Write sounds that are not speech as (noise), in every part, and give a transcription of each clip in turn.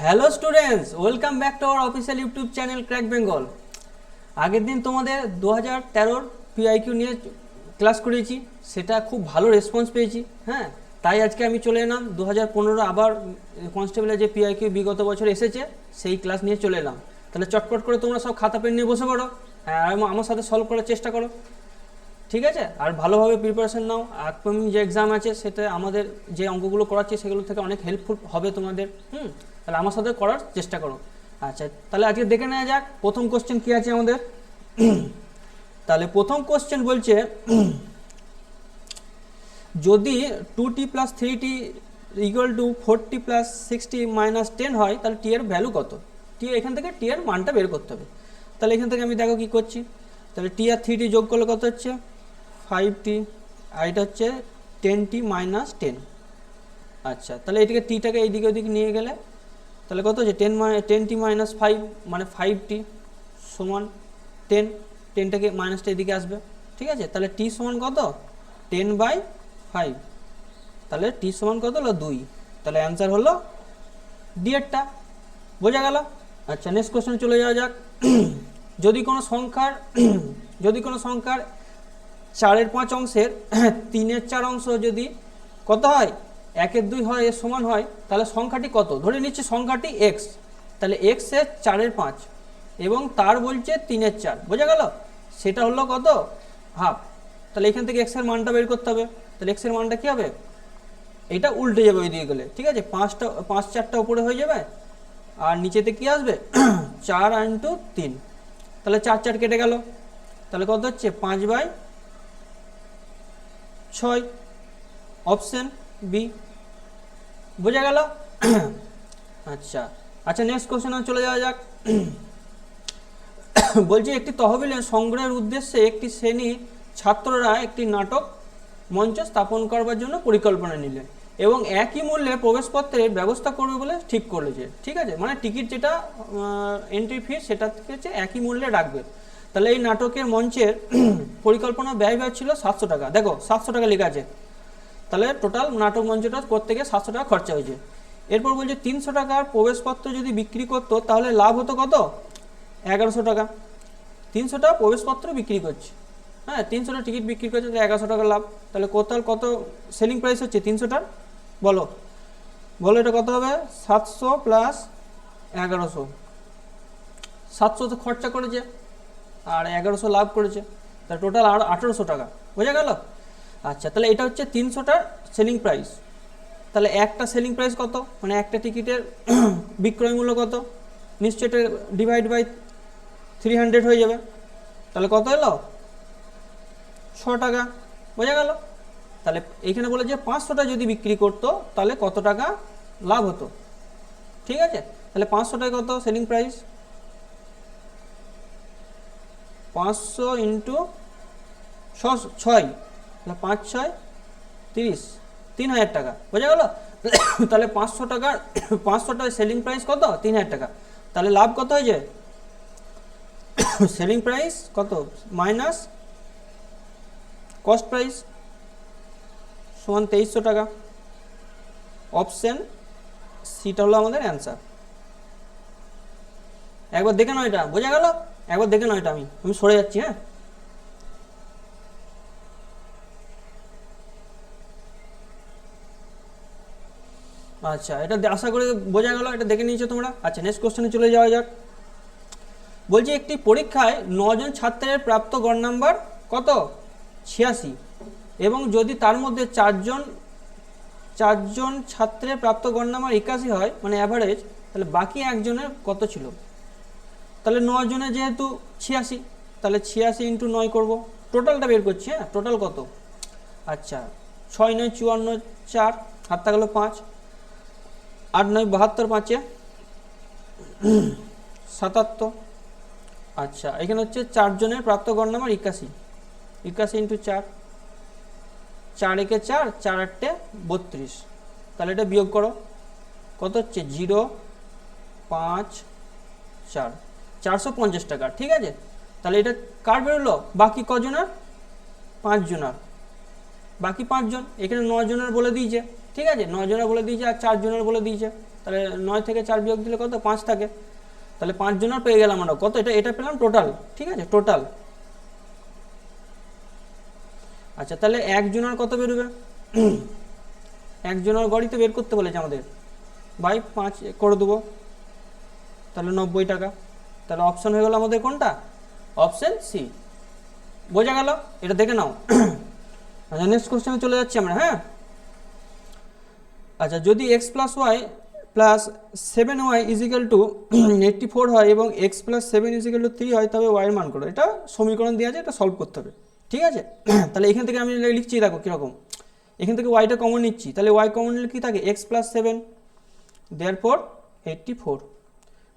Hello students welcome back to our official YouTube channel crack Bengal আগের দিন তোমাদের দু হাজার তেরোর পিআইকিউ নিয়ে ক্লাস করেছি সেটা খুব ভালো রেসপন্স পেয়েছি হ্যাঁ? তাই আজকে আমি চলে এলাম দু হাজার পনেরো আবার কনস্টেবলের যে পিআইকিউ বিগত বছর এসেছে, সেই ক্লাস নিয়ে চলে এলাম। তাহলে চটপট করে তোমরা সব খাতা পেন নিয়ে বসে পড়ো হ্যাঁ আমার সাথে সলভ করার চেষ্টা করো। ঠিক আছে? আর ভালোভাবে প্রিপারেশন নাও আপকামিং যে এক্সাম আছে, সেটা আমাদের যে অঙ্কগুলো করাচ্ছি, সেগুলো থেকে অনেক হেল্পফুল হবে তোমাদের, হুম? তাহলে আমার সাথে করার চেষ্টা করো। আচ্ছা তাহলে আজকে দেখে নেওয়া যাক, প্রথম কোশ্চেন কী আছে আমাদের? (clears throat) তাহলে প্রথম কোশ্চেন বলছে, (clears throat) যদি two T plus three T equal to forty plus sixty minus ten হয়, তাহলে টি এর ভ্যালু কত? টি এখান থেকে টি এর মানটা বের করতে হবে। তাহলে এখান থেকে আমি দেখো কী করছি। তাহলে টি আর থ্রি টি যোগ করলে কত হচ্ছে? ফাইভ টি আর এটা হচ্ছে টেন টি মাইনাস টেন আচ্ছা তাহলে এটিকে টিটাকে এইদিকে ওদিকে নিয়ে গেলে তাহলে কত হচ্ছে? Ten ten T minus five মানে ফাইভ টি সমান টেন টেনটাকে মাইনাসটা এদিকে আসবে, ঠিক আছে? তাহলে টি সমান কত? টেন বাই ফাইভ তাহলে টি সমান কত হলো? দুই। তাহলে অ্যান্সার হলো ডিএরটা বোঝা গেল? আচ্ছা নেক্সট কোশ্চেন চলে যাওয়া যাক। (clears throat) যদি কোনো সংখ্যার, (clears throat) যদি কোনো সংখ্যার চারের পাঁচ অংশের (clears throat) তিনের চার অংশ যদি কত হয়? একের দুই হয়, এর সমান হয়, তাহলে সংখ্যাটি কত? ধরে নিচ্ছি সংখ্যাটি এক্স তাহলে এক্সের চারের পাঁচ এবং তার বলছে তিনের চার, বোঝা গেল? সেটা হলো কত? হাফ তাহলে এখান থেকে এক্সের মানটা বের করতে হবে, তাহলে এক্সের মানটা কী হবে? এটা উল্টে যাবে ওই দিকে গেলে, ঠিক আছে? পাঁচটা, পাঁচ চারটা উপরে হয়ে যাবে, আর নিচেতে কি আসবে? (clears throat) চার ইন্টু তিন, তাহলে চার চার কেটে গেল, তাহলে কত হচ্ছে? পাঁচ বাই ছয় অপশন বি। বোঝা গেল? আচ্ছা। আচ্ছা নেক্সট কোশ্চেনে চলে যাওয়া যাক। বলছি, একটি তহবিলে সংগ্রহের উদ্দেশ্যে একটি শ্রেণি ছাত্ররা একটি নাটক মঞ্চ স্থাপন করবার জন্য পরিকল্পনা নিলেন এবং একই মূল্যে প্রবেশপত্রের ব্যবস্থা করবে বলে ঠিক করেছে। ঠিক আছে? মানে টিকিট যেটা এন্ট্রি ফি সেটা হচ্ছে একই মূল্যে রাখবে। তাহলে এই নাটকের মঞ্চের পরিকল্পনা ব্যয় ব্যয় ছিল সাতশো টাকা। দেখো, সাতশো টাকা লেখা আছে। তাহলে টোটাল নাটক মঞ্চটা করতে গিয়ে সাতশো টাকা খরচা হয়েছে। এরপর বলছে তিনশো টাকার প্রবেশপত্র যদি বিক্রি করতো, তাহলে লাভ হতো কত? এগারোশো টাকা। তিনশোটা প্রবেশপত্র বিক্রি করছে। হ্যাঁ তিনশোটা টিকিট বিক্রি করছে, তাহলে এগারোশো টাকা লাভ। তাহলে কোথাও কত সেলিং প্রাইস হচ্ছে তিনশোটার বলো। বলো এটা কত হবে? সাতশো প্লাস এগারোশো। সাতশো তো খরচা করেছে, আর এগারোশো লাভ করেছে। তাহলে টোটাল আর আঠেরোশো টাকা। বোঝা গেল? আচ্ছা তাহলে এটা হচ্ছে তিনশোটার সেলিং প্রাইস তাহলে একটা সেলিং প্রাইস কত? মানে একটা টিকিটের (clears throat) বিক্রয় মূল্য কত? নিশ্চয়ই এটা ডিভাইড বাই থ্রি হান্ড্রেড হয়ে যাবে। তাহলে কত এলো? ছ টাকা। বোঝা গেল? তাহলে এইখানে বলে যে পাঁচশোটা যদি বিক্রি করতো, তাহলে কত টাকা লাভ হতো? ঠিক আছে? তাহলে পাঁচশোটায় কত সেলিং প্রাইস পাঁচশো ইন্টু ছয়। তাহলে পাঁচ ছয়? তিরিশ। তিন হাজার টাকা। বোঝা গেল? (coughs) তাহলে পাঁচশো টাকার (coughs) পাঁচশো টাকার সেলিং প্রাইস কত? তিন হাজার টাকা। তাহলে লাভ কত হয়েছে? (coughs) সেলিং প্রাইস কত? মাইনাস কস্ট প্রাইস সমান তেইশশো টাকা। অপশন সিটা হলো আমাদের অ্যান্সার একবার দেখে নাও এটা। বোঝা গেল? একবার দেখে নাও এটা আমি। আমি সরে যাচ্ছি হ্যাঁ? আচ্ছা এটা আশা করি বোঝা গেল, এটা দেখে নিয়েছো তোমরা? আচ্ছা নেক্সট কোশ্চেনে চলে যাওয়া যাক। বলছি, একটি পরীক্ষায় নজন ছাত্রের প্রাপ্ত গড় নাম্বার কত? ছিয়াশি। এবং যদি তার মধ্যে চারজন চারজন ছাত্রের প্রাপ্ত গড় নাম্বার একাশি হয় মানে অ্যাভারেজ তাহলে বাকি একজনের কত ছিল? তাহলে জনের যেহেতু ছিয়াশি, তাহলে ছিয়াশি ইন্টু নয় করব। টোটালটা বের করছি হ্যাঁ? টোটাল কত? আচ্ছা ছয় নয়, চুয়ান্ন, চার হাতটা গেল পাঁচ। আট নয়, বাহাত্তর, পাঁচে সাতাত্তর। আচ্ছা এখানে হচ্ছে চারজনের প্রাপ্ত গড় নাম্বার একাশি। একাশি ইন্টু চার। চার একে চার চার আটটে বত্রিশ। তাহলে এটা বিয়োগ করো। কত হচ্ছে? জিরো, পাঁচ, চার। চারশো পঞ্চাশ টাকা, ঠিক আছে? তাহলে এটা কার বেরোলো? বাকি কজনের? পাঁচজনার। বাকি পাঁচজন, এখানে নজনের বলে দিয়েছে। ঠিক আছে নজনের বলে দিয়েছে আর চারজনের বলে দিয়েছে। তাহলে নয় থেকে চার বিয়োগ দিলে কত? পাঁচ থাকে। তাহলে পাঁচ জনের পেয়ে গেলাম আমরা। কত? এটা এটা পেলাম টোটাল ঠিক আছে টোটাল আচ্ছা তাহলে একজনের কত বেরোবে? (clears throat) একজনের গড়িতে বের করতে বলেছে আমাদের। বাই পাঁচ করে দেবো। তাহলে নব্বই টাকা। তাহলে অপশন হয়ে গেল আমাদের কোনটা? অপশন সি বোঝা গেল? এটা দেখে নাও। (clears throat) আচ্ছা নেক্সট কোশ্চেনে চলে যাচ্ছি আমরা হ্যাঁ? আচ্ছা যদি X plus Y plus seven Y equal to eighty four হয় এবং X plus seven equal to three হয়, তবে ওয়াইয়ের মান করো। এটা সমীকরণ দেওয়া আছে, এটা সলভ করতে হবে। ঠিক আছে? (clears throat) তাহলে এখান থেকে আমি লিখছি দেখো কীরকম। এখান থেকে ওয়াইটা কমন নিচ্ছি। তাহলে ওয়াই কমন নিলে কী থাকে? এক্স প্লাস সেভেন দেয়ার পর এইট্টি ফোর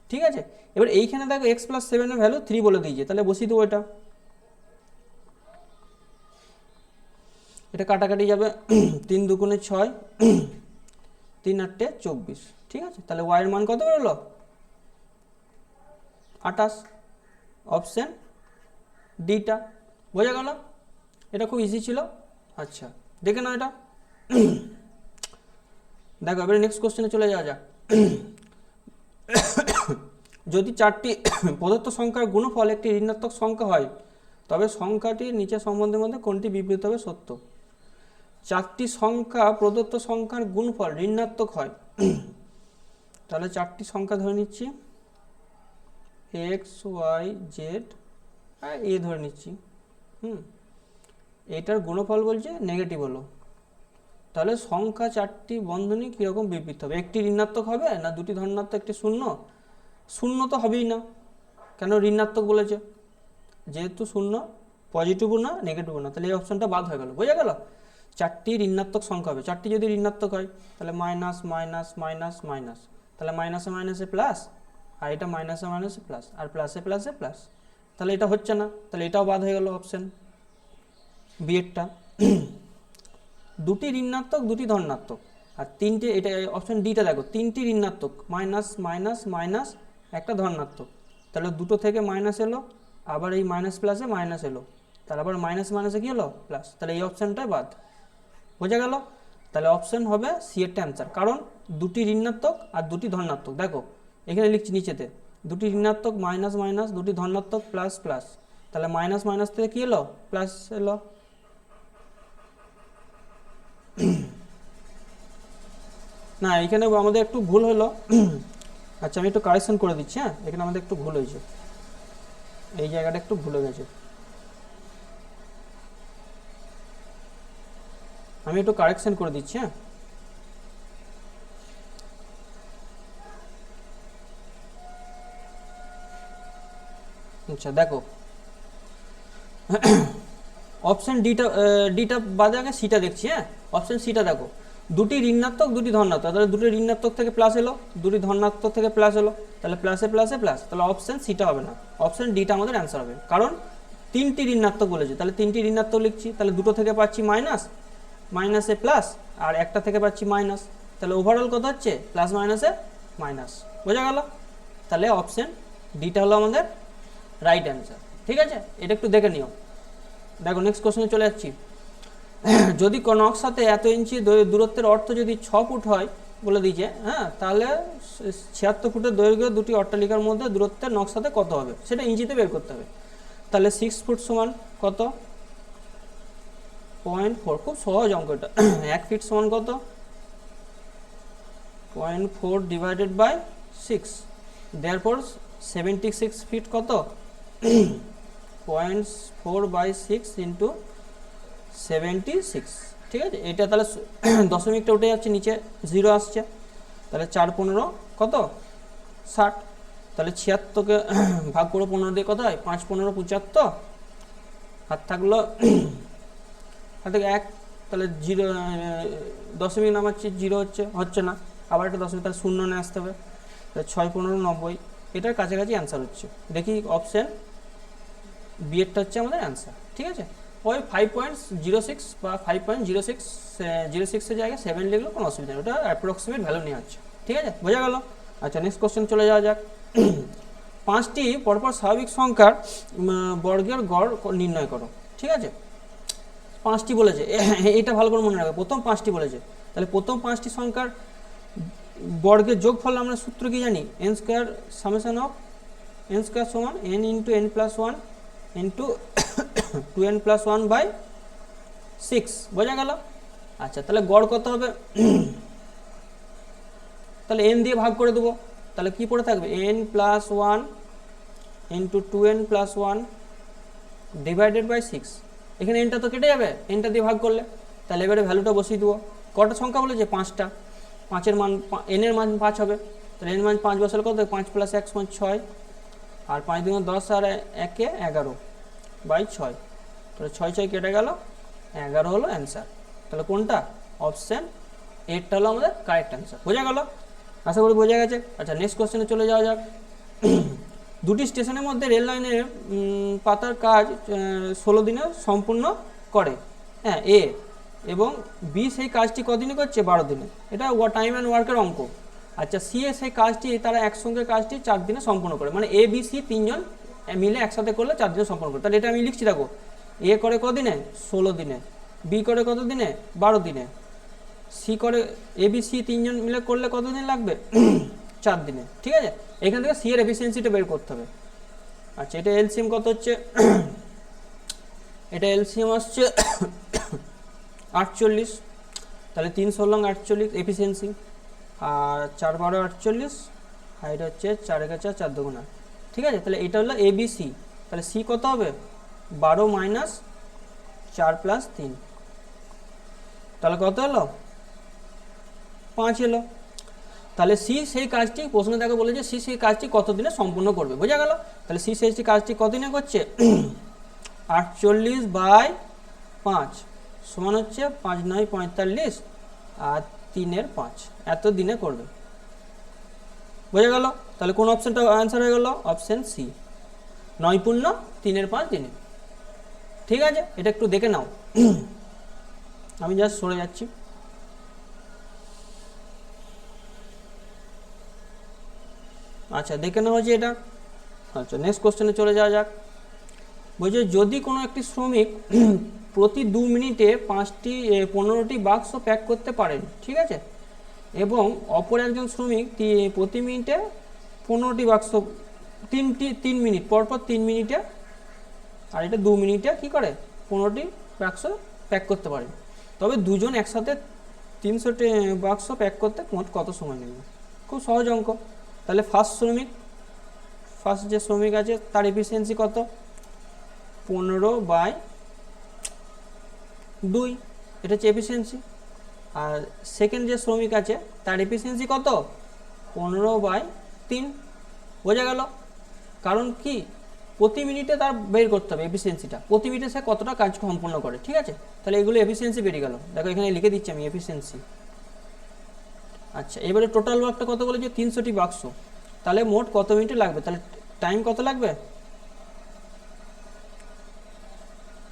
ঠিক আছে? এবার এইখানে দেখো এক্স প্লাস সেভেনের ভ্যালু থ্রি বলে দিয়েছে। তাহলে বসিয়ে দেবো এটা। এটা কাটাকাটি যাবে (clears throat) তিন দুগুণে ছয়। (clears throat) তিন আটটে চব্বিশ, ঠিক আছে? তাহলে ওয়াইয়ের মান কত বেরোলো? আঠাশ অপশান ডিটা বোঝা গেল? এটা খুব ইজি ছিল। আচ্ছা দেখে নাও এটা। দেখো, এবারে নেক্সট কোশ্চেনে চলে যাওয়া যাক। যদি চারটি প্রদত্ত সংখ্যার গুণফল একটি ঋণাত্মক সংখ্যা হয়, তবে সংখ্যাটির নিচে সম্বন্ধের মধ্যে কোনটি বিবৃত হবে সত্য? চারটি সংখ্যা প্রদত্ত সংখ্যার গুণফল ঋণাত্মক হয়। (clears throat) তাহলে চারটি সংখ্যা ধরে নিচ্ছি। এক্স, ওয়াই, জেড আর এ ধরে নিচ্ছি। হুম, এটার গুণফল বলছে নেগেটিভ হলো। তাহলে সংখ্যা চারটি বন্ধনী কীরকম বিবৃত হবে? একটি ঋণাত্মক হবে না দুটি ধনাত্মক, একটি শূন্য? শূন্য তো হবেই না। কেন ঋণাত্মক বলেছে? যেহেতু শূন্য পজিটিভও না নেগেটিভও না। তাহলে এই অপশনটা বাদ হয়ে গেল। বোঝা গেল? চারটি ঋণাত্মক সংখ্যা হবে। চারটি যদি ঋণাত্মক হয়, তাহলে মাইনাস মাইনাস মাইনাস মাইনাস তাহলে মাইনাসে মাইনাসে প্লাস আর এটা মাইনাসে মাইনাসে প্লাস আর প্লাসে প্লাসে প্লাস তাহলে এটা হচ্ছে না। তাহলে এটাও বাদ হয়ে গেল অপশন বিয়েরটা (clears throat) দুটি ঋণাত্মক, দুটি ধনাত্মক। আর তিনটে, এটা অপশন ডিটা দেখো, তিনটি ঋণাত্মক মাইনাস মাইনাস মাইনাস একটা ধনাত্মক। তাহলে দুটো থেকে মাইনাস এলো, আবার এই মাইনাস প্লাসে মাইনাস এলো। তাহলে আবার মাইনাস মাইনাসে কি হলো প্লাস তাহলে এই অপশানটাই বাদ। বোঝা গেল? তাহলে অপশন হবে সি এরটা অ্যান্সার কারণ দুটি ঋণাত্মক আর দুটি ধনাত্মক। দেখো, এখানে লিখছি নিচেতে, দুটি ঋণাত্মক মাইনাস মাইনাস দুটি ধনাত্মক প্লাস প্লাস তাহলে মাইনাস মাইনাস থেকে কি এলো? প্লাস এলো। (clears throat) না, এখানে আমাদের একটু ভুল হলো। (clears throat) আচ্ছা আমি একটু কারেকশন করে দিচ্ছি হ্যাঁ? এখানে আমাদের একটু ভুল হয়েছে। এই জায়গাটা একটু ভুলে গেছে। আমি একটু কারেকশন করে দিচ্ছি হ্যাঁ? আচ্ছা দেখো। অপশন ডিটা ডিটা বাদে আগে সিটা দেখছি হ্যাঁ? অপশন সিটা দেখো। দুটি ঋণাত্মক, দুটি ধনাত্মক। তাহলে দুটি ঋণাত্মক থেকে প্লাস এলো, দুটি ধনাত্মক থেকে প্লাস এলো। তাহলে প্লাসে প্লাসে প্লাস তাহলে অপশন সিটা হবে না। অপশন ডিটা আমাদের অ্যান্সার হবে। কারণ তিনটি ঋণাত্মক বলেছে। তাহলে তিনটি ঋণাত্মক লিখছি। তাহলে দুটো থেকে পাচ্ছি মাইনাস মাইনাসে প্লাস আর একটা থেকে পাচ্ছি মাইনাস তাহলে ওভারঅল কত হচ্ছে? প্লাস মাইনাসে মাইনাস বোঝা গেল? তাহলে অপশন ডিটা হলো আমাদের রাইট অ্যান্সার ঠিক আছে? এটা একটু দেখে নিও। দেখো নেক্সট কোশ্চেনে চলে যাচ্ছি। (clears throat) যদি নকশাতে এত ইঞ্চি দূরত্বের অর্থ যদি ছ ফুট হয়, বলে দিয়েছে হ্যাঁ তাহলে ছিয়াত্তর ফুটের দৈর্ঘ্য দুটি অট্টালিকার মধ্যে দূরত্বের নকশাতে কত হবে? সেটা ইঞ্চিতে বের করতে হবে। তাহলে সিক্স ফুট সমান কত? পয়েন্ট ফোর, খুব সহজ অঙ্ক এটা (clears throat) এক ফিট সমান কত? Point four divided by six. দেয়ার পর সেভেন্টি সিক্স ফিট কত? (clears throat) Point four by six into seventy six. ঠিক আছে? এটা তাহলে (clears throat) দশমিকটা উঠে যাচ্ছে, নিচে জিরো আসছে। তাহলে চার পনেরো কত? ষাট। তাহলে ছিয়াত্তরকে ভাগ করে পনেরো দিয়ে কত হয়? পাঁচ পনেরো পঁচাত্তর। হাত থাকল থেকে এক, তাহলে জিরো দশমিক নামাচ্ছি, জিরো হচ্ছে হচ্ছে না। আবার একটা দশমিক, তাহলে শূন্য নিয়ে আসতে হবে। তাহলে ছয় পনেরো নব্বই, এটার কাছাকাছি অ্যান্সার হচ্ছে। দেখি অপশান বিএডটা হচ্ছে আমাদের অ্যান্সার ঠিক আছে? ওই ফাইভ পয়েন্ট জিরো সিক্স বা five point zero six zero সিক্সের জায়গায় সেভেন লিখলেও কোনো অসুবিধা নেই, ওটা অ্যাপ্রক্সিমেট ভ্যালু নিয়ে হচ্ছে, ঠিক আছে? বোঝা গেল? আচ্ছা নেক্সট কোশ্চেন চলে যাওয়া যাক। পাঁচটি পরপর স্বাভাবিক সংখ্যার বর্গের গড় নির্ণয় করো, ঠিক আছে? পাঁচটি বলেছে। এটা ভালো করে মনে রাখবে। প্রথম পাঁচটি বলেছে। তাহলে প্রথম পাঁচটি সংখ্যার বর্গের যোগফল আমরা সূত্র কি জানি? N square summation of N square সমান N into N plus one into two N plus one by six বোঝা গেল? আচ্ছা তাহলে গড় কত হবে? তাহলে এন দিয়ে ভাগ করে দেবো। তাহলে কি পড়ে থাকবে? N plus one into two N plus one divided by six এখানে এনটা তো কেটে যাবে এনটা দিয়ে ভাগ করলে। তাহলে এবারে ভ্যালুটা বসিয়ে দেবো। কটা সংখ্যা বলেছে? পাঁচটা। পাঁচের মান এনের মান পাঁচ হবে। তাহলে এন মান পাঁচ বসালে কত? পাঁচ প্লাস এক সমান ছয়। আর পাঁচ দুগুণ দশ আর একে এগারো বাই ছয়। তাহলে ছয় ছয় কেটে গেল। এগারো হলো অ্যান্সার তাহলে কোনটা? অপশান এইটটা হলো আমাদের কারেক্ট অ্যান্সার বোঝা গেল? আশা করি বোঝা গেছে। আচ্ছা নেক্সট কোশ্চেনে চলে যাওয়া যাক। দুটি স্টেশনের মধ্যে রেল লাইনের পাতার কাজ ষোলো দিনে সম্পূর্ণ করে। হ্যাঁ এ এবং বি সেই কাজটি কদিনে করছে? বারো দিনে। এটা টাইম অ্যান্ড ওয়ার্কের অঙ্ক। আচ্ছা সি এ সেই কাজটি, তারা একসঙ্গে কাজটি চার দিনে সম্পূর্ণ করে। মানে এ, বি, সি তিনজন মিলে একসাথে করলে চার দিনে সম্পূর্ণ করে। তাহলে এটা আমি লিখছি, দেখো। এ করে কদিনে? ষোলো দিনে। বি করে কত দিনে? বারো দিনে। সি করে, এ, বি, সি তিনজন মিলে করলে কত দিন লাগবে? চার দিনে, ঠিক আছে? এখান থেকে সি এর এফিসিয়েন্সিটা বের করতে হবে। আচ্ছা এটা এলসিএম কত হচ্ছে? এটা এলসিএম আসছে আটচল্লিশ। তাহলে তিন ষোলং আটচল্লিশ এফিসিয়েন্সি আর চার বারো আটচল্লিশ এটা হচ্ছে চার একা চার চার দুগুণা। ঠিক আছে? তাহলে এটা হলো এবিসি তাহলে সি কত হবে? বারো মাইনাস চার প্লাস তিন। তাহলে কত হলো? পাঁচ এলো। তাহলে সি সেই কাজটি, প্রশ্ন দেখে বলে যে সি সেই কাজটি কত দিনে সম্পূর্ণ করবে, বোঝা গেল? তাহলে সি সেই কাজটি কতদিনে করছে? (clears throat) আটচল্লিশ বাই পাঁচ সমান হচ্ছে পাঁচ নয় পঁয়তাল্লিশ আর তিনের পাঁচ এত দিনে করবে। বোঝা গেল? তাহলে কোন অপশানটা অ্যান্সার হয়ে গেল? Option C. নৈপুণ্য তিনের পাঁচ দিনে। ঠিক আছে? এটা একটু দেখে নাও। (clears throat) আমি জাস্ট সরে যাচ্ছি। আচ্ছা দেখে নেওয়া হয়েছে এটা। আচ্ছা নেক্সট কোশ্চেনে চলে যাওয়া যাক। বলছে, যদি কোনো একটি শ্রমিক (clears throat) প্রতি দু মিনিটে পাঁচটি পনেরোটি বাক্স প্যাক করতে পারেন, ঠিক আছে? এবং অপর একজন শ্রমিক প্রতি মিনিটে পনেরোটি বাক্স, তিনটি, তিন মিনিট, পরপর তিন মিনিটে, আর এটা দু মিনিটে কি করে? পনেরোটি বাক্স প্যাক করতে পারে তবে দুজন একসাথে তিনশোটি বাক্স প্যাক করতে মোট কত সময় নেবে? খুব সহজ অঙ্ক। তাহলে ফার্স্ট শ্রমিক ফার্স্ট যে শ্রমিক আছে, তার এফিসিয়েন্সি কত? পনেরো বাই দুই। এটা হচ্ছে এফিসিয়েন্সি আর সেকেন্ড যে শ্রমিক আছে, তার এফিসিয়েন্সি কত? পনেরো বাই তিন। বোঝা গেল? কারণ কি? প্রতি মিনিটে তার বের করতে হবে এফিসিয়েন্সিটা প্রতি মিনিটে সে কতটা কাজ সম্পূর্ণ করে, ঠিক আছে? তাহলে এগুলো এফিসিয়েন্সি বেরিয়ে গেল। দেখো এখানে লিখে দিচ্ছি আমি এফিসিয়েন্সি আচ্ছা এবারে টোটাল ওয়ার্কটা কত বলেছে তিনশোটি বাক্স তাহলে মোট কত মিনিট লাগবে? তাহলে টাইম কত লাগবে?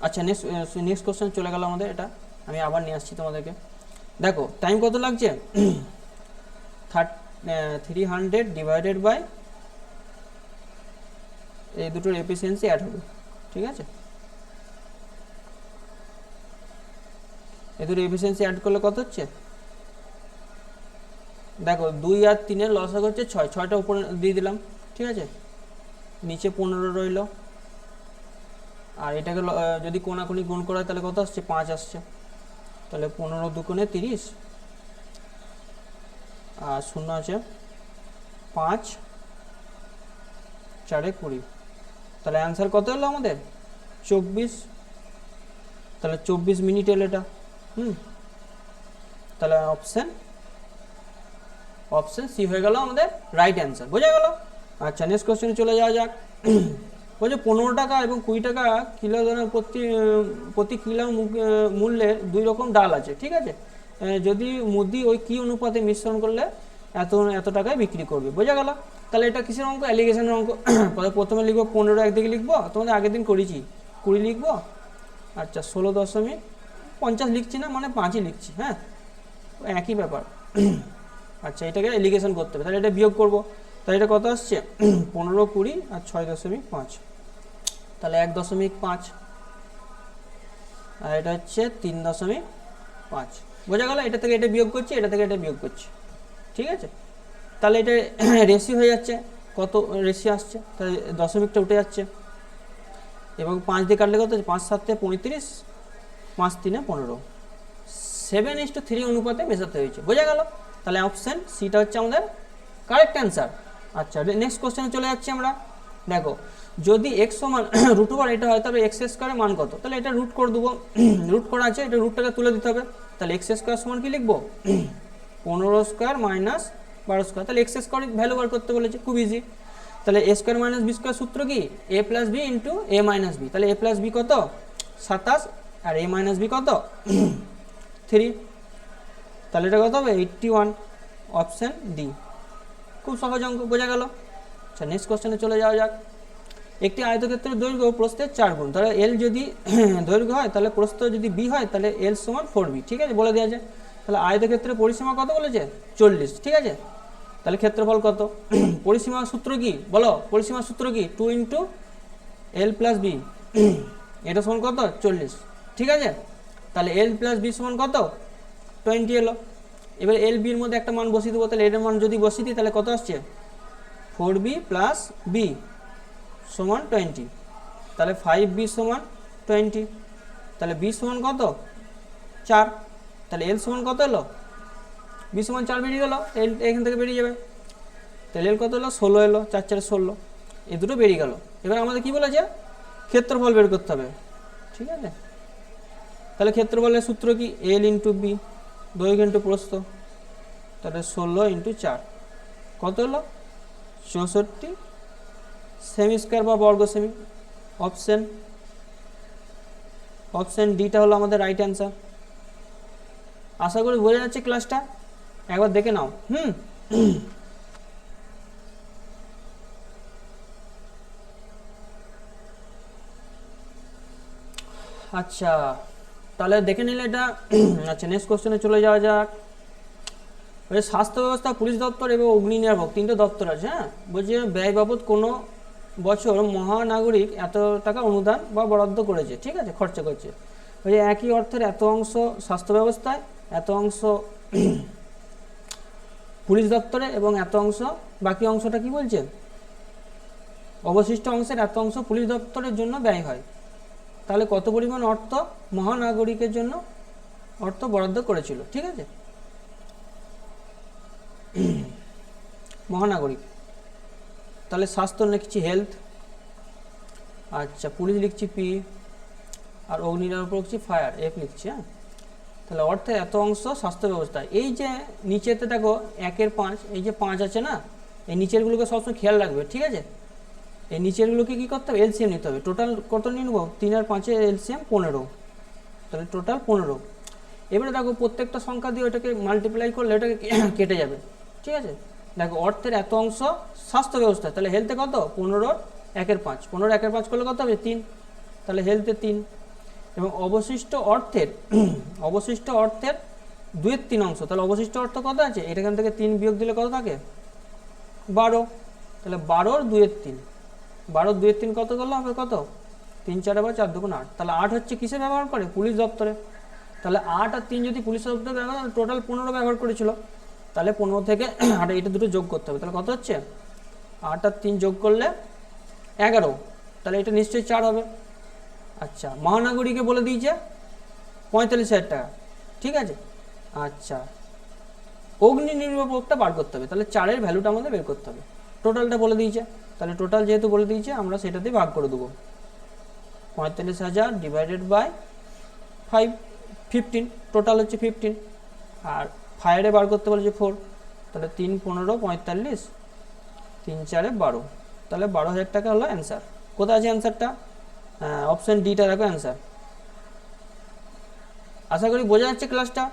আচ্ছা নেক্সট নেক্সট কোশ্চেন চলে গেল আমাদের এটা। আমি আবার নিয়ে আসছি তোমাদেরকে। দেখো টাইম কত লাগছে? থ্রি হান্ড্রেড ডিভাইডেড বাই এই দুটোর এফিসিয়েন্সি অ্যাড হবে। ঠিক আছে? এই দুটো এফিসিয়েন্সি অ্যাড করলে কত হচ্ছে? দেখো, দুই আর তিনের লস হচ্ছে ছয়। ছয়টা উপরে দিয়ে দিলাম, ঠিক আছে? নিচে পনেরো রইল। আর এটাকে যদি কোনাকুনি গুণ করা হয়, তাহলে কত আসছে? পাঁচ আসছে। তাহলে পনেরো দুগুণে তিরিশ। আর শূন্য আছে পাঁচ, চারে কুড়ি। তাহলে অ্যান্সার কত হলো আমাদের? চব্বিশ। তাহলে চব্বিশ মিনিট এলো এটা। হুম? তাহলে অপশান অপশান সি হয়ে গেল আমাদের রাইট অ্যান্সার বোঝা গেল? আচ্ছা নেক্সট কোশ্চেনে চলে যাওয়া যাক। (clears throat) বলছে পনেরো টাকা এবং কুড়ি টাকা কিলো দরে প্রতি প্রতি কিলো মূল্যের দুই রকম ডাল আছে, ঠিক আছে? যদি মুদি ওই কি অনুপাতে মিশ্রণ করলে এত এত টাকায় বিক্রি করবে, বোঝা গেল? তাহলে এটা কিসের অঙ্ক? অ্যালিগেশনের অঙ্ক। (clears throat) তাহলে প্রথমে লিখব পনেরো একদিকে লিখব, তোমাদের আগের দিন করেছি। কুড়ি লিখব। আচ্ছা ষোলো দশমিক পঞ্চাশ লিখছি না মানে পাঁচই লিখছি হ্যাঁ? একই ব্যাপার। (clears throat) আচ্ছা এটাকে এলিগেশন করতে হবে। তাহলে এটা বিয়োগ করব। তাহলে এটা কত আসছে? (clears throat) পনেরো কুড়ি আর ছয় দশমিক পাঁচ। তাহলে এক দশমিক পাঁচ। আর এটা হচ্ছে তিন দশমিক পাঁচ। বোঝা গেল? এটা থেকে এটা বিয়োগ করছি, এটা থেকে এটা বিয়োগ করছি। ঠিক আছে? তাহলে এটা (clears throat) রেশি হয়ে যাচ্ছে। কত রেশি আসছে? তাহলে দশমিকটা উঠে যাচ্ছে। এবং পাঁচ দিয়ে কাটলে কত? পাঁচ সাতে পঁয়ত্রিশ, পাঁচ তিনে পনেরো। সেভেন ইস টু থ্রি অনুপাতে মেশাতে হয়েছে। বোঝা গেল? তাহলে অপশান সিটা হচ্ছে আমাদের কারেক্ট অ্যান্সার আচ্ছা নেক্সট কোশ্চেনে চলে যাচ্ছি আমরা। দেখো, যদি এক্স সমান (coughs) রুট ওভার এটা হয় তবে এক্স স্কোয়ারের মান কত? তাহলে এটা রুট করে দেবো (coughs) রুট করা আছে, এটা রুটটাকে তুলে দিতে হবে। তাহলে এক্স স্কোয়ার সমান কি লিখব? (coughs) পনেরো স্কোয়ার মাইনাস বারো স্কোয়ার তাহলে এক্স স্কোয়ার ভ্যালু বার করতে বলেছে, খুব ইজি তাহলে A square minus B square সূত্র কি? A plus B into A minus B তাহলে এ প্লাস বি কত? সাতাশ, আর এ মাইনাস বি কত? থ্রি তাহলে এটা কত হবে? এইটটি ওয়ান অপশান ডি খুব সহজ অঙ্ক, বোঝা গেল? আচ্ছা নেক্সট কোশ্চেনে চলে যাওয়া যাক। একটি আয়তক্ষেত্রের দৈর্ঘ্য প্রস্থের চার গুণ। তাহলে এল যদি (clears throat) দৈর্ঘ্য হয়, তাহলে প্রস্থ যদি বি হয়, তাহলে এল সমান ফোর বি ঠিক আছে? বলে দেওয়া যায় তাহলে আয়তক্ষেত্রের পরিসীমা কত বলেছে? চল্লিশ। ঠিক আছে? তাহলে ক্ষেত্রফল কত? (clears throat) পরিসীমা সূত্র কি? বলো, পরিসীমা সূত্র কি? Two into L plus B এটা সমান কত? চল্লিশ। ঠিক আছে? তাহলে এল প্লাস বি সমান কত? টোয়েন্টি এলো। এবার এল বির মধ্যে একটা মান বসিয়ে দেবো, তাহলে এর মান যদি বসিয়ে দিই, তাহলে কত আসছে? ফোর বি প্লাস বি সমান টোয়েন্টি তাহলে ফাইভ বি সমান টোয়েন্টি তাহলে বি সমান কত? চার। তাহলে এল সমান কত এলো? বি সমান চার বেরিয়ে গেলো এল এখান থেকে বেরিয়ে যাবে। তাহলে এল কত এলো? ষোলো এলো, চার চার ষোলো। এই দুটো বেরিয়ে গেল। এবার আমাদের কি বলেছে? ক্ষেত্রফল বের করতে হবে। ঠিক আছে? তাহলে ক্ষেত্রফলের সূত্র কি? এল ইন্টু বি দৈর্ঘ্য ইন্টু প্রস্থ, তাহলে ষোলো ইন্টু চার। কত হলো? চৌষট্টি। সেমি স্কোয়ার বা বর্গ সেমি অপশন অপশন ডিটা হলো আমাদের রাইট অ্যান্সার আশা করি বোঝা যাচ্ছে ক্লাসটা একবার দেখে নাও। হুম। আচ্ছা। তাহলে দেখে নিলে এটা আচ্ছা নেক্সট কোশ্চেনে চলে যাওয়া যাক। স্বাস্থ্য ব্যবস্থা, পুলিশ দপ্তর এবং অগ্নি নির্বাপক তিনটে দপ্তর আছে হ্যাঁ? বলছে ব্যয় বাবদ কোনো বছর মহানাগরিক এত টাকা অনুদান বা বরাদ্দ করেছে, ঠিক আছে, খরচা করছে। ওই একই অর্থের এত অংশ স্বাস্থ্য ব্যবস্থায়, এত অংশ (clears throat) পুলিশ দপ্তরে এবং এত অংশ, বাকি অংশটা কি বলছে? অবশিষ্ট অংশের এত অংশ পুলিশ দপ্তরের জন্য ব্যয় হয়। তাহলে কত পরিমাণ অর্থ মহানাগরিকের জন্য অর্থ বরাদ্দ করেছিল? ঠিক আছে? মহানাগরিক। তাহলে স্বাস্থ্য লিখছি হেলথ আচ্ছা পুলিশ লিখছি পি আর অগ্নি নিরাপত্তা লিখছি ফায়ার এফ লিখছি হ্যাঁ? তাহলে অর্থে এত অংশ স্বাস্থ্য ব্যবস্থা। এই যে নিচেতে দেখো একের পাঁচ, এই যে পাঁচ আছে না, এই নিচেরগুলোকে সবসময় খেয়াল রাখবে, ঠিক আছে? এই নিচেরগুলোকে কী করতে হবে? এলসিএম নিতে হবে। টোটাল কত নিয়ে নেব? তিন আর পাঁচের এলসিএম পনেরো। তাহলে টোটাল পনেরো। এবারে দেখো, প্রত্যেকটা সংখ্যা দিয়ে ওটাকে মাল্টিপ্লাই করলে ওটাকে (coughs) কেটে যাবে। ঠিক আছে? দেখো, অর্থের এত অংশ স্বাস্থ্য ব্যবস্থা। তাহলে হেলথে কত? পনেরো, একের পাঁচ। পনেরো, একের পাঁচ করলে কত হবে? তিন। তাহলে হেলথে তিন। এবং অবশিষ্ট অর্থের (coughs) অবশিষ্ট অর্থের দুয়ের তিন অংশ। তাহলে অবশিষ্ট অর্থ কত আছে? এখান থেকে তিন বিয়োগ দিলে কত থাকে? বারো। তাহলে বারোর দুয়ের তিন। বারোর দুয়ের তিন কত করলে? হবে কত? তিন, চারে বা চার, দুগুণ আট। তাহলে আট হচ্ছে কিসে ব্যবহার করে? পুলিশ দপ্তরে। তাহলে আট আর তিন যদি পুলিশ দপ্তরে ব্যবহার টোটাল পনেরো ব্যবহার করেছিল। তাহলে পনেরো থেকে (clears throat) আট এটা দুটো যোগ করতে হবে। তাহলে কত হচ্ছে? আট আর তিন যোগ করলে এগারো। তাহলে এটা নিশ্চয়ই চার হবে। আচ্ছা মহানগরীকে বলে দিয়েছে পঁয়তাল্লিশ হাজার টাকা। ঠিক আছে? আচ্ছা অগ্নি নির্বাপকটা বার করতে হবে। তাহলে চারের ভ্যালুটা আমাদের বের করতে হবে। টোটালটা বলে দিয়েছে। তাহলে টোটাল যেহেতু বলে দিয়েছে, আমরা সেটাতে ভাগ করে দেবো। পঁয়তাল্লিশ হাজার divided by five fifteen total হচ্ছে ফিফটিন আর ফায়ারে বার করতে বলেছে ফোর তাহলে তিন পনেরো, পঁয়তাল্লিশ, তিন চারে বারো। তাহলে বারো হাজার টাকা হলো অ্যান্সার কোথায় আছে অ্যান্সারটা অপশান ডিটা রাখো অ্যান্সার আশা করি বোঝা যাচ্ছে ক্লাসটা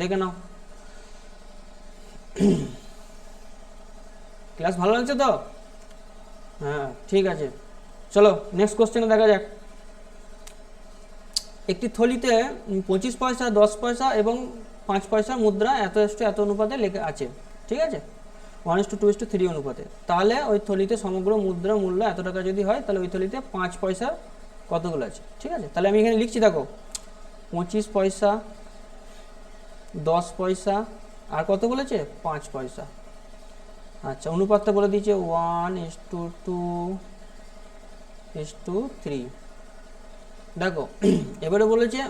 দেখে নাও। (clears throat) ক্লাস ভালো লাগছে তো? হ্যাঁ ঠিক আছে। চলো নেক্সট কোশ্চেনে দেখা যাক। একটি থলিতে পঁচিশ পয়সা, দশ পয়সা এবং পাঁচ পয়সা মুদ্রা এত এসটু এত অনুপাতে লেখা আছে, ঠিক আছে? One is to two two to অনুপাতে। তাহলে ওই থলিতে সমগ্র মুদ্রা মূল্য এত টাকা যদি হয়, তাহলে ওই থলিতে পাঁচ পয়সার কতগুলো আছে, ঠিক আছে? তাহলে আমি এখানে লিখছি, দেখো, পঁচিশ পয়সা, দশ পয়সা, আর কত বলেছে পাঁচ পয়সা। আচ্ছা অনুপাতটা বলে দিয়েছে one is to two two is to three, (clears throat) এবারে বলেছে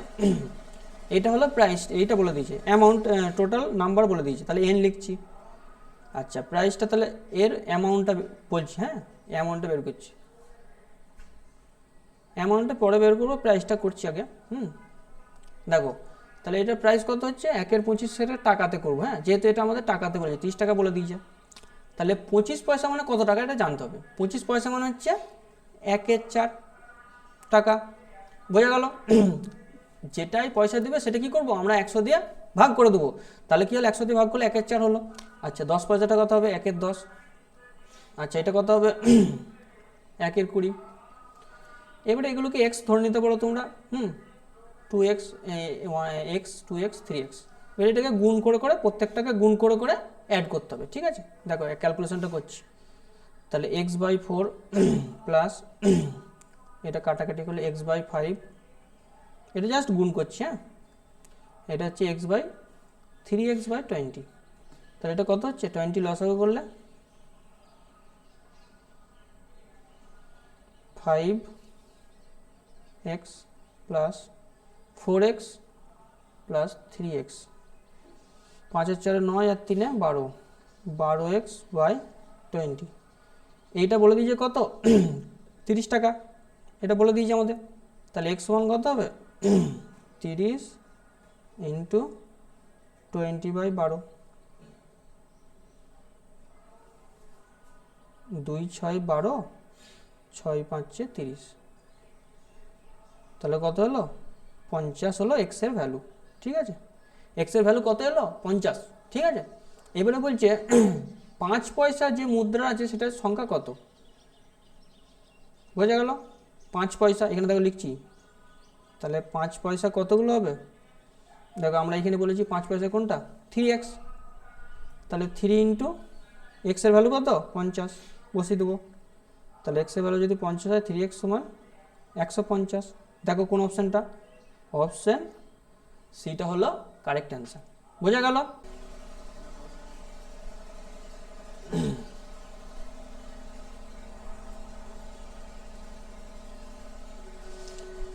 (clears throat) এটা হলো প্রাইস এইটা বলে দিয়েছে। অ্যামাউন্ট টোটাল নাম্বার বলে দিয়েছে। তাহলে এন লিখছি। আচ্ছা প্রাইসটা তাহলে এর অ্যামাউন্টটা বলছি হ্যাঁ? অ্যামাউন্টটা বের করছি। অ্যামাউন্টটা পরে বের করব প্রাইসটা করছি আগে, হুম? দেখো, তাহলে এটার প্রাইস কত হচ্ছে? একের পঁচিশ সেটা টাকাতে করব হ্যাঁ? যেহেতু এটা আমাদের টাকাতে বলেছে, তিরিশ টাকা বলে দিয়েছে। তাহলে পঁচিশ পয়সা মানে কত টাকা এটা জানতে হবে। পঁচিশ পয়সা মানে হচ্ছে একের চার টাকা। বোঝা গেল? (clears throat) যেটাই পয়সা দেবে সেটা কি করব? আমরা একশো দিয়ে ভাগ করে দেবো। তাহলে কি হলো? একশো দিয়ে ভাগ করলে একের চার হলো। আচ্ছা দশ পয়সাটা কত হবে? একের দশ। আচ্ছা এটা কত হবে? (clears throat) একের কুড়ি। এবারে এগুলোকে এক্স ধরে নিতে পারো তোমরা। হুম two X X two X three X এবার এটাকে গুণ করে করে, প্রত্যেকটাকে গুণ করে করে অ্যাড করতে হবে, ঠিক আছে? দেখো ক্যালকুলেশনটা করছি। তাহলে এক্স বাই ফোর প্লাস এটা কাটাকাটি করলে এক্স বাই ফাইভ এটা জাস্ট গুণ করছি হ্যাঁ? এটা হচ্ছে X by three X by twenty তাহলে এটা কত হচ্ছে? টোয়েন্টি লসাগু করলে five X plus four X plus three X পাঁচের চারে নয় আর তিনে বারো। বারো এক্স বাই টোয়েন্টি। এইটা বলে দিয়েছে কত? (clears throat) তিরিশ টাকা। এটা বলে দিয়েছে আমাদের। তাহলে এক্স ওয়ান কত হবে? (clears throat) তিরিশ ইন্টু টোয়েন্টি বাই বারো। দুই ছয় বারো, ছয় পাঁচে তিরিশ। তাহলে কত হলো? পঞ্চাশ হলো এক্সের ভ্যালু। ঠিক আছে? এক্সের ভ্যালু কত এলো? পঞ্চাশ। ঠিক আছে? এবারে বলছে, (clears throat) পাঁচ পয়সা যে মুদ্রা আছে, সেটার সংখ্যা কত? বোঝা গেল? পাঁচ পয়সা, এখানে দেখো লিখছি। তাহলে পাঁচ পয়সা কতগুলো হবে? দেখো, আমরা এখানে বলেছি পাঁচ পয়সা কোনটা? থ্রি এক্স তাহলে থ্রি ইন্টু এক্সের ভ্যালু কত? পঞ্চাশ। বসিয়ে দেবো। তাহলে এক্সের ভ্যালু যদি পঞ্চাশ হয় থ্রি এক্স সমান একশো পঞ্চাশ। দেখো কোন অপশানটা অপশান সিটা হলো কারেক্ট অ্যান্সার বোঝা গেল?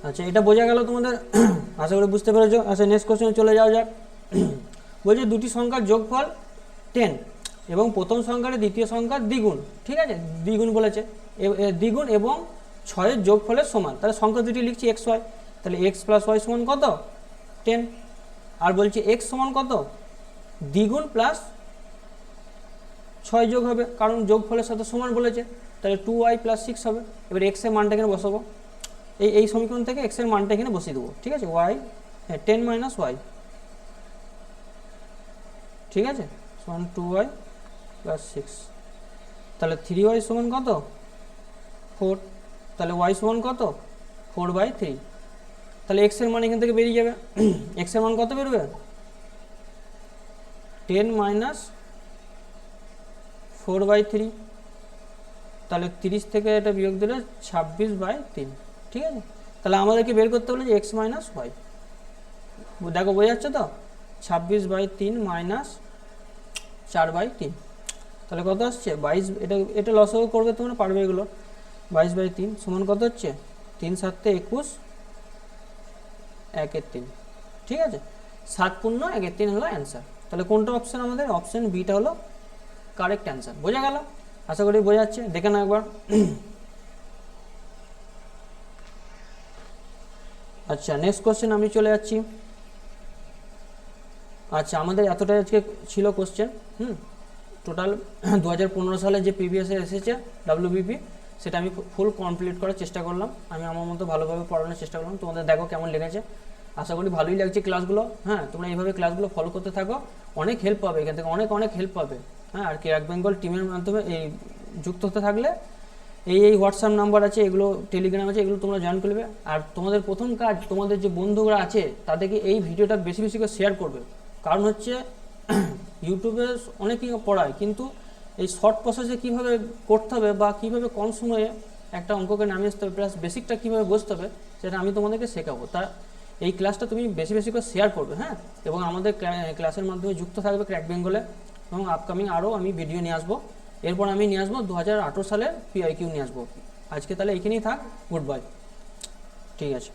আচ্ছা এটা বোঝা গেল তোমাদের? আশা করি বুঝতে পেরেছ। আচ্ছা নেক্সট কোশ্চেনে চলে যাওয়া যাক। বলছে দুটি সংখ্যার যোগফল টেন এবং প্রথম সংখ্যার দ্বিতীয় সংখ্যার দ্বিগুণ। ঠিক আছে? দ্বিগুণ বলেছে। দ্বিগুণ এবং ছয়ের যোগফলের সমান। তাহলে সংখ্যা দুটি লিখছি এক্স ওয়াই তাহলে এক্স প্লাস ওয়াই সমান কত? টেন আর বলছি এক্স সমান কত? দ্বিগুণ প্লাস ছয় যোগ হবে, কারণ যোগফলের সাথে সমান বলেছে, তাহলে টু ওয়াই প্লাস সিক্স হবে। এবার এক্সের মানটা এখানে বসাবো। এই এই সমীকরণ থেকে এক্সের মানটা এখানে বসিয়ে দেবো, ঠিক আছে? ওয়াই হ্যাঁ টেন মাইনাস ওয়াই ঠিক আছে? সমান টু ওয়াই প্লাস সিক্স তাহলে থ্রি ওয়াই সমান কত? ফোর তাহলে ওয়াই সমান কত? ফোর বাই থ্রি তাহলে এক্সের মান এখান থেকে বেরিয়ে যাবে। (clears throat) এক্সের মান কত বেরোবে? Ten minus four by three তাহলে তিরিশ থেকে এটা বিয়োগ দিলে ছাব্বিশ বাই তিন। ঠিক আছে? তাহলে আমাদেরকে বের করতে বলে যে এক্স মাইনাস ওয়াই দেখো, বোঝা যাচ্ছে তো? ছাব্বিশ বাই তিন মাইনাস চার বাই তিন। তাহলে কত আসছে? বাইশ, এটা এটা লসও করবে তোমরা পারবে এগুলো। বাইশ বাই তিন সমান কত হচ্ছে? তিন সাতে একুশ। একের তিন। ঠিক আছে? সাত পূর্ণ, একের তিন হলো অ্যান্সার তাহলে কোনটা অপশান আমাদের? অপশান বিটা হলো কারেক্ট অ্যান্সার বোঝা গেল? আশা করি বোঝা যাচ্ছে। দেখে না একবার। আচ্ছা নেক্সট কোশ্চেন আমি চলে যাচ্ছি। আচ্ছা আমাদের এতটাই আজকে ছিল কোশ্চেন হুম? টোটাল দু হাজার পনেরো সালে যে প্রিভিয়াসে এসেছে ডাব্লিউবিপি সেটা আমি ফুল কমপ্লিট করার চেষ্টা করলাম। আমি আমার মতো ভালোভাবে পড়ানোর চেষ্টা করলাম। তোমাদের দেখো কেমন লেগেছে। আশা করি ভালোই লাগছে ক্লাসগুলো হ্যাঁ তোমরা এইভাবে ক্লাসগুলো ফলো করতে থাকো। অনেক হেল্প পাবে। এখান থেকে অনেক অনেক হেল্প পাবে। হ্যাঁ আর ক্র্যাক বেঙ্গল টিমের মাধ্যমে এই যুক্ত হতে থাকলে এই এই হোয়াটসঅ্যাপ নাম্বার আছে, এগুলো টেলিগ্রাম আছে, এগুলো তোমরা জয়েন করবে। আর তোমাদের প্রথম কাজ, তোমাদের যে বন্ধুরা আছে, তাদেরকে এই ভিডিওটা বেশি বেশি করে শেয়ার করবে। কারণ হচ্ছে (coughs) ইউটিউবে অনেকেই পড়ায়, কিন্তু এই শর্ট প্রসেসে কীভাবে করতে হবে বা কীভাবে কম সময়ে একটা অঙ্ককে নামিয়ে আসতে হবে প্লাস বেসিকটা কীভাবে বুঝতে হবে, সেটা আমি তোমাদেরকে শেখাবো। তা এই ক্লাসটা তুমি বেশি বেশি করে শেয়ার করবে হ্যাঁ? এবং আমাদের ক্লাসের মাধ্যমে যুক্ত থাকবে ক্র্যাক বেঙ্গলে এবং আপকামিং আরও আমি ভিডিও নিয়ে আসব। এরপর আমি নিয়ে আসব দু হাজার আঠেরো সালের পিআইকিউ নিয়ে আসব। আজকে তাহলে এইখানেই থাক গুড বাই ঠিক আছে।